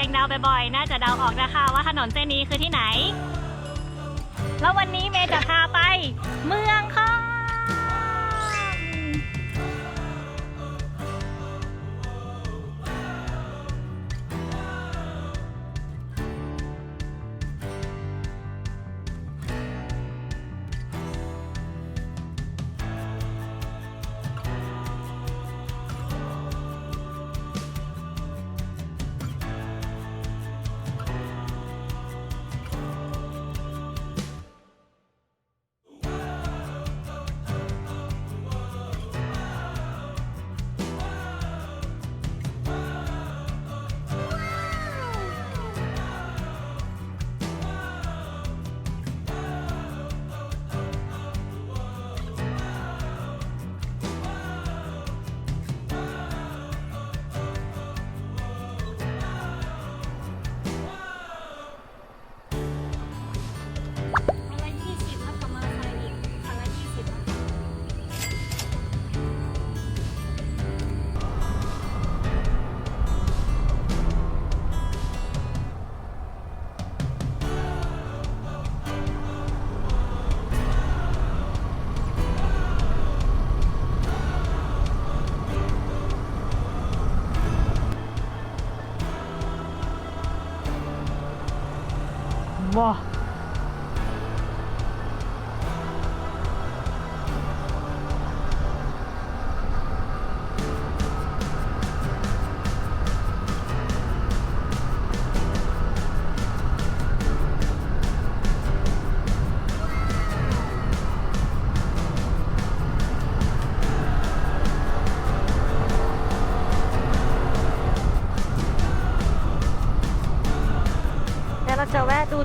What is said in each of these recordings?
ชียงดาวบ่อยๆ น่าจะเดาออกนะคะว่าถนนเส้นนี้คือที่ไหน แล้ววันนี้เมย์จะพาไป เมืองค ว้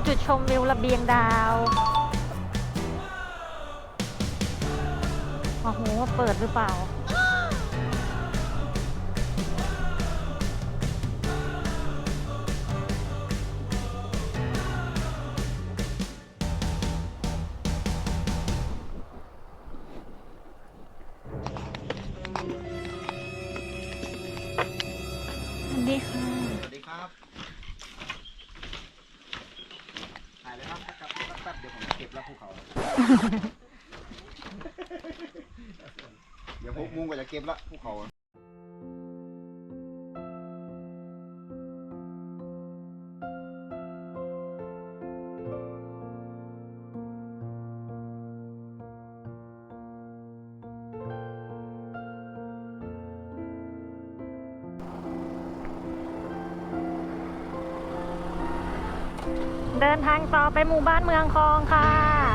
จุดชมวิวระเบียงดาว โอ้โห เปิดหรือเปล่า เดี๋ยวพวกมุ้งก็จะเก็บละภูเขาเดินทางต่อไปหมู่บ้านเมืองคลองค่ะ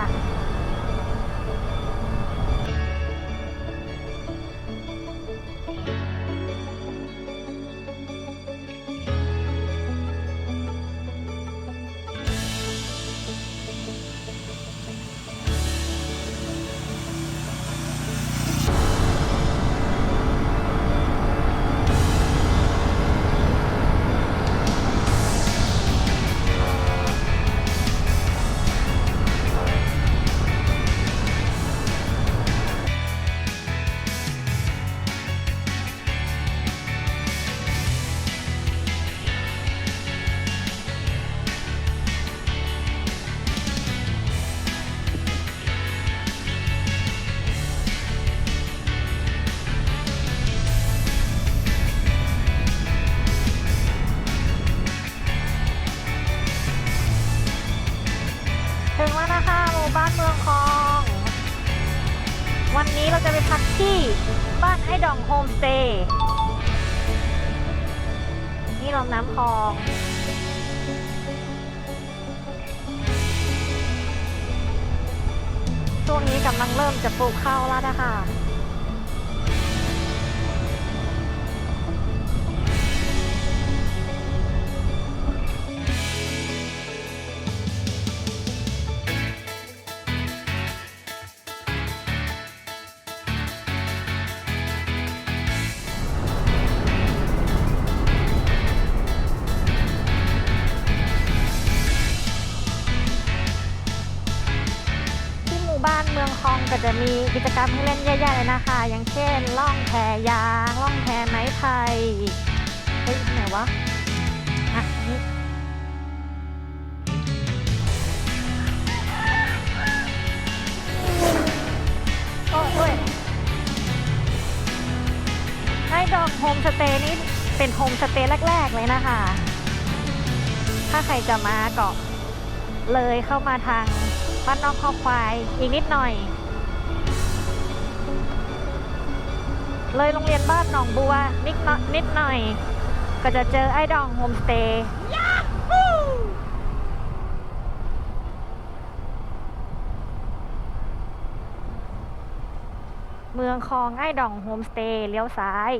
วันนี้เราจะไปพักที่บ้านไอ้ดองโฮมสเตย์นี่ลำน้ำคลองช่วงนี้กำลังเริ่มจะปลูกข้าวแล้วนะคะ จะมีกิจกรรมให้เล่นเยอะๆเลยนะคะ อย่างเช่นล่องแพยางล่องแพไม้ไผ่เฮ้ยไหนวะอะนี่โอ้ยไอ้ดอกโฮมสเตย์นี้เป็นโฮมสเตย์แรก ๆ เลยนะคะ ถ้าใครจะมาเกาะเลยเข้ามาทางบ้านนอกคอควายอีกนิดหน่อย เลยโรงเรียนบ้านหนองบัวนิดนิดหน่อย ก็จะเจอไอ้ดองโฮมสเตย์เมืองคลองไอ้ดองโฮมสเตย์เลี้ยวซ้าย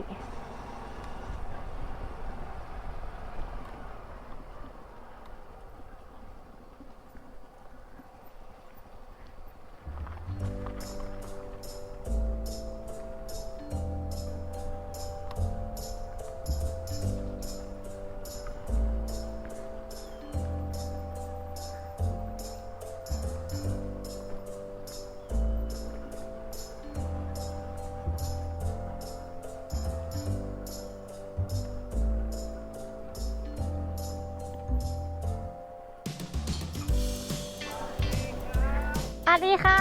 วัสดีค่ะ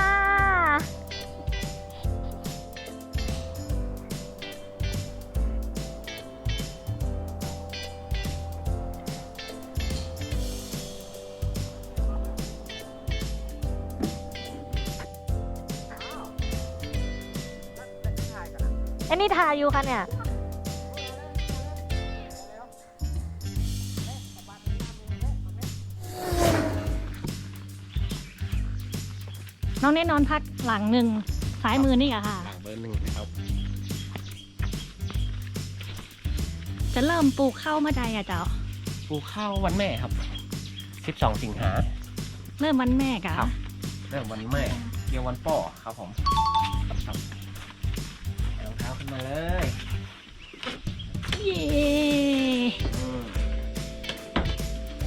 อันนี้ทาอยู่ค่ะเนี่ย น้องเน่นอนพักหลังหนึ่งซ้ายมือนี่อะค่ะหลังเบอร์หนึ่งนะครับ จะเริ่มปลูกข้าวเมื่อใดอะเจ้า ปลูกข้าววันแม่ครับ 12 สิงหา เริ่มวันแม่กะครับ เริ่มวันแม่เกี่ยววันป่อครับผมครับเอารองเท้าขึ้นมาเลยเย้อืม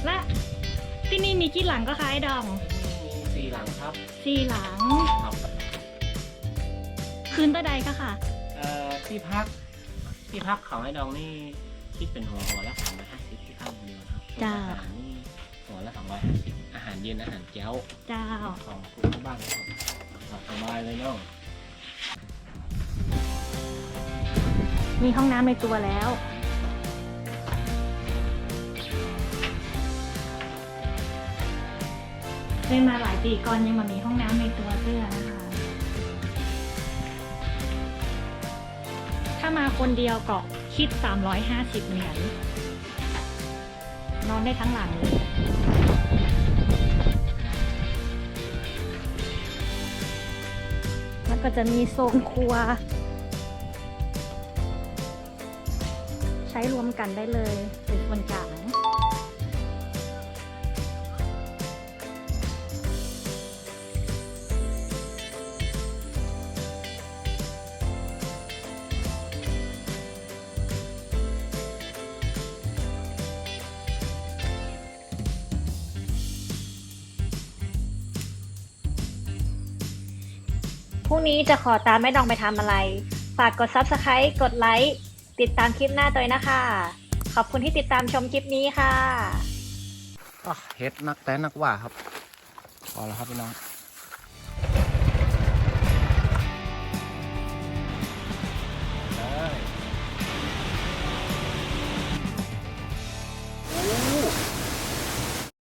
และที่นี่มีกี่หลังก็คะไอ้ดองมี สี่หลังครับสี่หลัง ครับคืนตะใดก็ค่ะ เอ่อที่พัก ที่พักเขาไอ้ดองนี่คิดเป็นหัวหัวละสองร้อยห้าสิบที่พักคนเดียวนะครับจ้า อาหารนี่หัวละสองร้อยห้าสิบอาหารเย็นอาหารเจ้าเจ้า ของคุณบ้านครับสบายเลยน้องมีห้องน้ำในตัวแล้ว เล่นมาหลายปีก่อนยังมามีห้องน้ำในตัวเสื้อนะคะ ถ้ามาคนเดียวก็คิด 350เหรียญนอนได้ทั้งหลังเลยแล้วก็จะมีโซนครัว ใช้รวมกันได้เลยเป็นส่วนกลาง รุ่งนี้จะขอตามแม่ดองไปทำอะไร ฝากกด Subscribe กดไลค์ติดตามคลิปหน้าตัวเองนะคะ ขอบคุณที่ติดตามชมคลิปนี้ค่ะ อะเฮ็ดนักแต่นักว่าครับพอแล้วครับพี่น้อง